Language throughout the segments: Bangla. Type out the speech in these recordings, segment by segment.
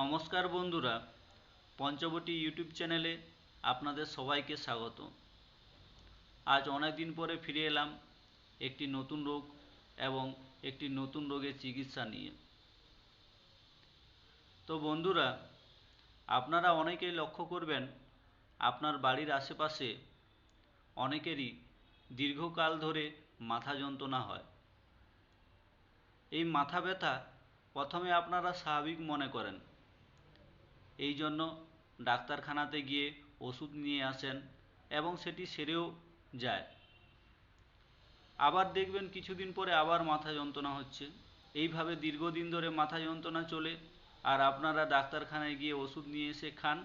নমস্কার বন্ধুরা, পঞ্চবটি ইউটিউব চ্যানেলে আপনাদের সবাইকে স্বাগত। আজ অনেক দিন পরে ফিরে এলাম একটি নতুন রোগ এবং একটি নতুন রোগের চিকিৎসা নিয়ে। তো বন্ধুরা, আপনারা অনেকেই লক্ষ্য করবেন, আপনার বাড়ির আশেপাশে অনেকেরই দীর্ঘকাল ধরে মাথা যন্ত্রণা হয়। এই মাথা ব্যথা প্রথমে আপনারা স্বাভাবিক মনে করেন। এই জন্য ডাক্তারখানাতে গিয়ে ওষুধ নিয়ে আসেন এবং সেটি সেরেও যায়। আবার দেখবেন কিছুদিন পরে আবার মাথা যন্ত্রণা হচ্ছে। এইভাবে দীর্ঘদিন ধরে মাথা যন্ত্রণা চলে আর আপনারা ডাক্তারখানায় গিয়ে ওষুধ নিয়ে এসে খান,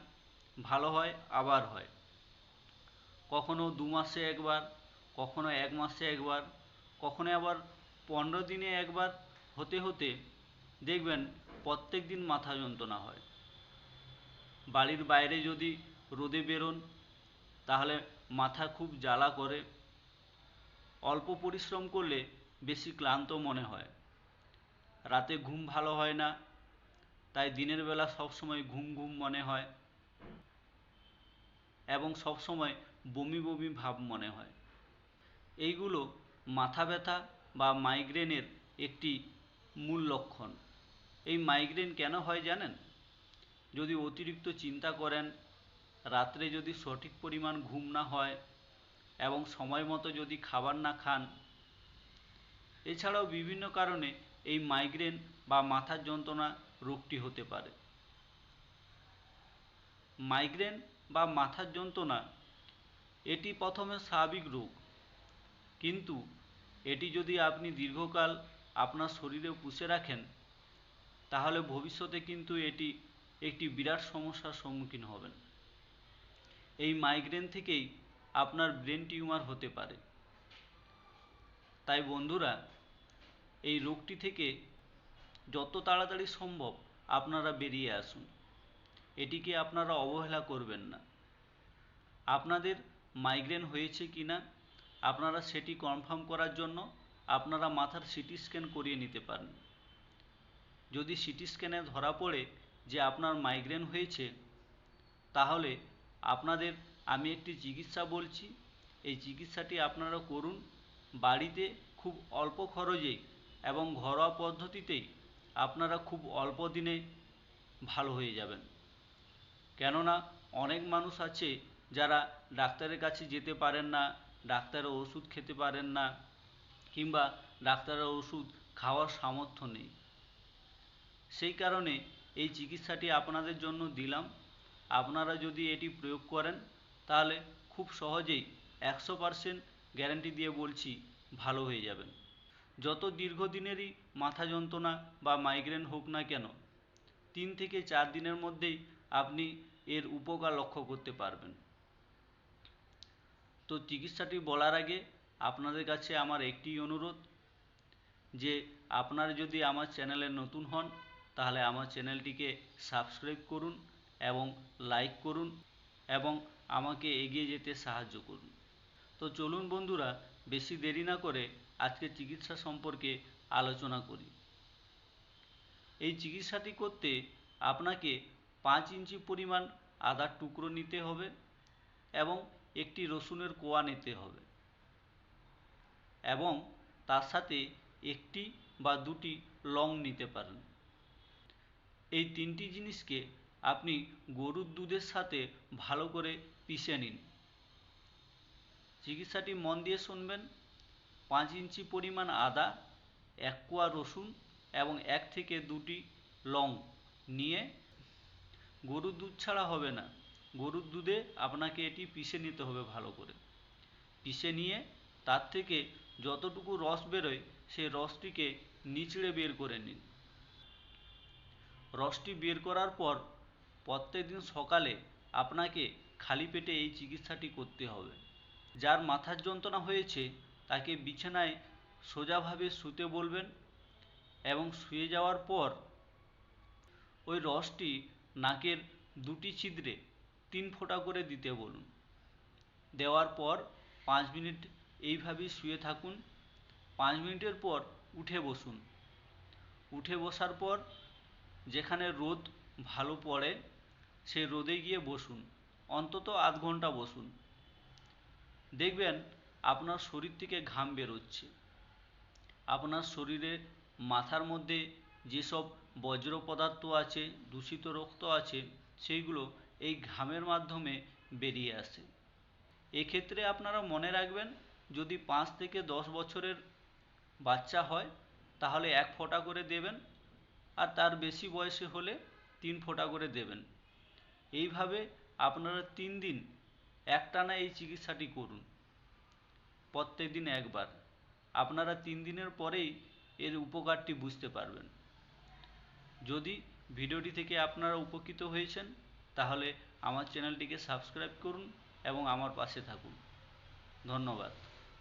ভালো হয়, আবার হয়। কখনো দু মাসে একবার, কখনো এক মাসে একবার, কখনো আবার পনেরো দিনে একবার, হতে হতে দেখবেন প্রত্যেক দিন মাথা যন্ত্রণা হয়। বাড়ির বাইরে যদি রোদে বেরোন, তাহলে মাথা খুব জ্বালা করে। অল্প পরিশ্রম করলে বেশি ক্লান্ত মনে হয়। রাতে ঘুম ভালো হয় না, তাই দিনের বেলা সবসময় ঘুম ঘুম মনে হয় এবং সবসময় বমি বমি ভাব মনে হয়। এইগুলো মাথা ব্যথা বা মাইগ্রেনের একটি মূল লক্ষণ। এই মাইগ্রেন কেন হয় জানেন? যদি অতিরিক্ত চিন্তা করেন, রাত্রে যদি সঠিক পরিমাণ ঘুম না হয় এবং সময় মতো যদি খাবার না খান, এছাড়াও বিভিন্ন কারণে এই মাইগ্রেন বা মাথার যন্ত্রণা রোগটি হতে পারে। মাইগ্রেন বা মাথার যন্ত্রণা, এটি প্রথমে স্বাভাবিক রোগ। কিন্তু এটি যদি আপনি দীর্ঘকাল আপনার শরীরে পুষে রাখেন, তাহলে ভবিষ্যতে কিন্তু এটি একটি বিরাট সমস্যার সম্মুখীন হবেন। এই মাইগ্রেন থেকেই আপনার ব্রেন টিউমার হতে পারে। তাই বন্ধুরা, এই রোগটি থেকে যত তাড়াতাড়ি সম্ভব আপনারা বেরিয়ে আসুন। এটিকে আপনারা অবহেলা করবেন না। আপনাদের মাইগ্রেন হয়েছে কি না আপনারা সেটি কনফার্ম করার জন্য আপনারা মাথার সিটি স্ক্যান করিয়ে নিতে পারেন। যদি সিটি স্ক্যানে ধরা পড়ে যে আপনার মাইগ্রেন হয়েছে, তাহলে আপনাদের আমি একটি চিকিৎসা বলছি। এই চিকিৎসাটি আপনারা করুন। বাড়িতে খুব অল্প খরচে এবং ঘরোয়া পদ্ধতিতেই আপনারা খুব অল্প দিনে ভালো হয়ে যাবেন। কেননা অনেক মানুষ আছে যারা ডাক্তারের কাছে যেতে পারেন না, ডাক্তারের ওষুধ খেতে পারেন না, কিংবা ডাক্তারের ওষুধ খাওয়ার সামর্থ্য নেই। সেই কারণে এই চিকিৎসাটি আপনাদের জন্য দিলাম। আপনারা যদি এটি প্রয়োগ করেন, তাহলে খুব সহজেই একশো পারসেন্ট গ্যারান্টি দিয়ে বলছি ভালো হয়ে যাবেন। যত দীর্ঘদিনেরই মাথা যন্ত্রণা বা মাইগ্রেন হোক না কেন, তিন থেকে চার দিনের মধ্যেই আপনি এর উপকার লক্ষ্য করতে পারবেন। তো চিকিৎসাটি বলার আগে আপনাদের কাছে আমার একটি অনুরোধ, যে আপনারা যদি আমার চ্যানেলে নতুন হন তাহলে আমার চ্যানেলটিকে সাবস্ক্রাইব করুন এবং লাইক করুন এবং আমাকে এগিয়ে যেতে সাহায্য করুন। তো চলুন বন্ধুরা, বেশি দেরি না করে আজকে চিকিৎসা সম্পর্কে আলোচনা করি। এই চিকিৎসাটি করতে আপনাকে পাঁচ ইঞ্চি পরিমাণ আদার টুকরো নিতে হবে এবং একটি রসুনের কোয়া নিতে হবে এবং তার সাথে একটি বা দুটি লং নিতে পারেন। এই তিনটি জিনিসকে আপনি গরুর দুধের সাথে ভালো করে পিষে নিন। চিকিৎসাটি মন দিয়ে শুনবেন। পাঁচ ইঞ্চি পরিমাণ আদা, এক কোয়া রসুন এবং এক থেকে দুটি লং নিয়ে গরুর দুধ ছাড়া হবে না। গরুর দুধে আপনাকে এটি পিষে নিতে হবে ভালো করে। পিষে নিয়ে তার থেকে যতটুকু রস বেরোয়, সেই রসটিকে নিচড়ে বের করে নিন। রসটি বের করার পর প্রত্যেক দিন সকালে আপনাকে খালি পেটে এই চিকিৎসাটি করতে হবে। যার মাথার যন্ত্রণা হয়েছে তাকে বিছানায় সোজাভাবে শুতে বলবেন এবং শুয়ে যাওয়ার পর ওই রসটি নাকের দুটি ছিদ্রে তিন ফোঁটা করে দিতে বলুন। দেওয়ার পর পাঁচ মিনিট এইভাবেই শুয়ে থাকুন। পাঁচ মিনিটের পর উঠে বসুন। উঠে বসার পর যেখানে রোদ ভালো পড়ে সে রোদে গিয়ে বসুন, অন্তত আধ ঘণ্টা বসুন। দেখবেন আপনার শরীর থেকে ঘাম বেরোচ্ছে। আপনার শরীরে মাথার মধ্যে যেসব বজ্র পদার্থ আছে, দূষিত রক্ত আছে, সেইগুলো এই ঘামের মাধ্যমে বেরিয়ে আসে। এক্ষেত্রে আপনারা মনে রাখবেন, যদি পাঁচ থেকে দশ বছরের বাচ্চা হয়, তাহলে এক ফোঁটা করে দেবেন আর তার বেশি বয়সে হলে তিন ফোঁটা করে দেবেন। এইভাবে আপনারা তিন দিন একটানা এই চিকিৎসাটি করুন। প্রত্যেক দিন একবার। আপনারা তিন দিনের পরেই এর উপকারটি বুঝতে পারবেন। যদি ভিডিওটি থেকে আপনারা উপকৃত হয়েছেন, তাহলে আমার চ্যানেলটিকে সাবস্ক্রাইব করুন এবং আমার পাশে থাকুন। ধন্যবাদ।